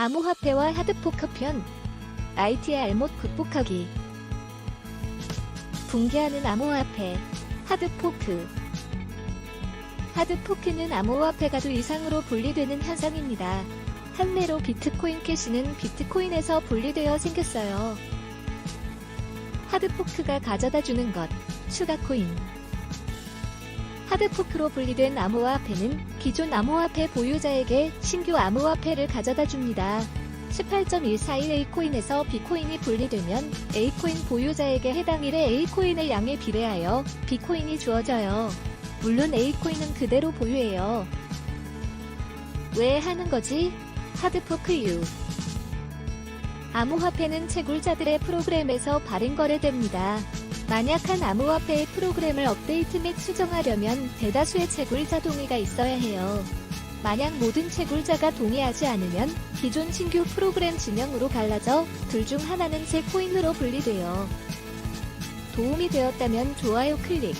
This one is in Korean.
암호화폐와 하드포크 편 IT의 알못 극복하기 붕괴하는 암호화폐 하드포크 하드포크는 암호화폐가 두 이상으로 분리되는 현상입니다. 한례로 비트코인 캐시는 비트코인에서 분리되어 생겼어요. 하드포크가 가져다 주는 것, 추가 코인. 하드포크로 분리된 암호화폐는 기존 암호화폐 보유자에게 신규 암호화폐를 가져다 줍니다. 18.141 A코인에서 B코인이 분리되면 A코인 보유자에게 해당 일의 A코인의 양에 비례하여 B코인이 주어져요. 물론 A코인은 그대로 보유해요. 왜 하는 거지? 하드포크 유. 암호화폐는 채굴자들의 프로그램에서 발행 거래됩니다. 만약 한 암호화폐의 프로그램을 업데이트 및 수정하려면 대다수의 채굴자 동의가 있어야 해요. 만약 모든 채굴자가 동의하지 않으면 기존 신규 프로그램 진영으로 갈라져 둘 중 하나는 새 코인으로 분리돼요. 도움이 되었다면 좋아요 클릭.